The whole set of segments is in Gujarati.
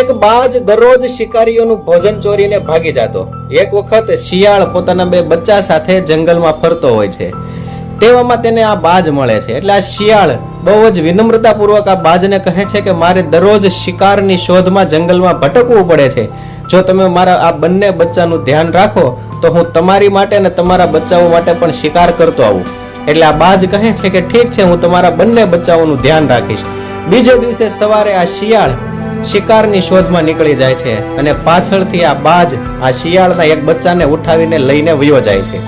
એક બાજ દરરોજ શિકારીઓનું ભોજન ચોરીને ભાગી જતો. એક વખત શિયાળ પોતાના બે બચ્ચા સાથે જંગલમાં ફરતો હોય છે. તેવામાં તેને આ બાજ મળે છે. એટલે આ શિયાળ બહુ જ વિનમ્રતાપૂર્વક આ બાજને કહે છે કે મારે દરરોજ શિકારની શોધમાં જંગલમાં ભટકવું પડે છે. જો તમે મારા આ બંને બચ્ચાનું ધ્યાન રાખો, તો હું તમારી માટે અને તમારા બચ્ચાઓ માટે પણ શિકાર કરતો આવું. એટલે આ બાજ કહે છે કે ઠીક છે, હું તમારા બંને બચ્ચાઓનું ધ્યાન રાખીશ. બીજે દિવસે સવારે આ શિયાળ શિકારની શોધમાં નીકળી જાય છે અને પાછળથી આ બાજ આ શિયાળના એક બચ્ચાને ઉઠાવીને લઈને વયો જાય છે.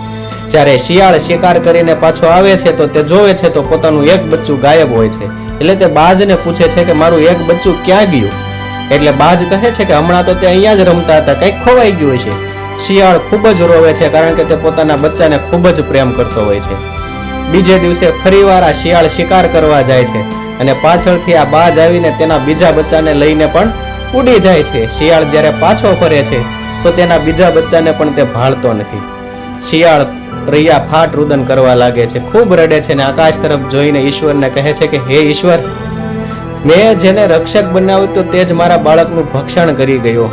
જ્યારે શિયાળ શિકાર કરીને પાછો આવે છે તો તે જોવે છે તો પોતાનું એક બચ્ચું ગાયબ હોય છે. એટલે તે બાજને પૂછે છે કે મારું એક બચ્ચું ક્યાં ગયું? એટલે બાજ કહે છે કે હમણાં તો તે અહીંયા જ રમતા હતા, કંઈક ખોવાઈ ગયું છે શિયાળ ખૂબ જ રોવે છે કારણ કે તે પોતાના બચ્ચાને ખૂબ જ પ્રેમ કરતો હોય છે. બીજે દિવસે ફરીવાર આ શિયાળ શિકાર કરવા જાય છે. અને પાછળથી આ બાજ આવીને તેના બીજા બચ્ચાને લઈને પણ ઉડી જાય છે. શિયાળ જ્યારે પાછો ફરે છે, તો તેના બીજા બચ્ચાને પણ તે ભાળતો નથી. શિયાળ રૈયા ફાટ રુદન કરવા લાગે છે. ખૂબ રડે છે અને આકાશ તરફ જોઈને ઈશ્વરને કહે છે કે, હે ઈશ્વર, મેં જેને રક્ષક બનાવ્યું તો તે જ મારા બાળકનું ભક્ષણ કરી ગયો.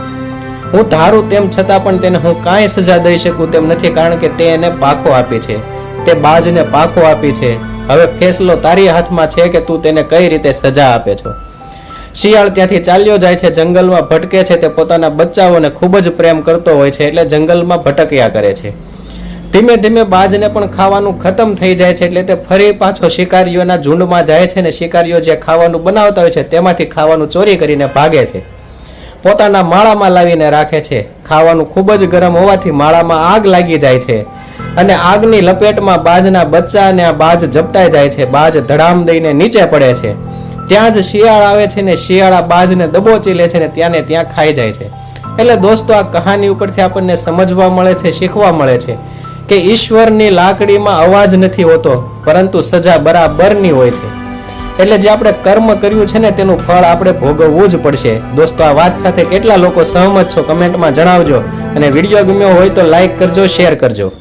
હું ધારું તેમ છતાં પણ તેને હું કાંઈ સજા દઈ શકું તેમ નથી, કારણ કે તે એને પાખો આપી છે. તે બાજને પાખો આપી છે. હવે ફેસલો તારી હાથમાં છે કે તું તેને કઈ રીતે સજા આપે છો? શિયાળ ત્યાંથી ચાલ્યો જાય છે, જંગલમાં ભટકે છે, તે પોતાના બચ્ચાઓને ખૂબ જ પ્રેમ કરતો હોય છે, એટલે જંગલમાં ભટક્યા કરે છે. ધીમે ધીમે બાજને પણ ખાવાનું ખતમ થઈ જાય છે, એટલે તે ફરી પાછો શિકારીઓના ઝુંડમાં જાય છે ને શિકારીઓ જે ખાવાનું બનાવતા હોય છે, તેમાંથી ખાવાનું ચોરી કરીને ભાગે છે. પોતાના માળામાં લાવીને રાખે છે. ખાવાનું ખૂબ જ ગરમ હોવાથી માળામાં આગ લાગી જાય છે. અને આગની લપેટમાં બાજના બચ્ચા અને આ બાજ ઝપટાઈ જાય છે. બાજ ધડામ દઈને નીચે પડે છે. ત્યાં જ શિયાળ આવે છે ને શિયાળા બાજને દબોચી લે છે ને ત્યાં ને ત્યાં ખાઈ જાય છે. એટલે દોસ્તો, આ કહાની ઉપરથી આપણને સમજવા મળે છે, શીખવા મળે છે કે ઈશ્વરની લાકડીમાં અવાજ નથી હોતો, પરંતુ સજા બરાબરની હોય છે. એટલે જે આપણે કર્મ કર્યું છે ને તેનું ફળ આપણે ભોગવવું જ પડશે. દોસ્તો, આ વાત સાથે કેટલા લોકો સહમત છો? કમેન્ટમાં જણાવજો. અને વીડિયો ગમ્યો હોય તો લાઈક કરજો, શેર કરજો.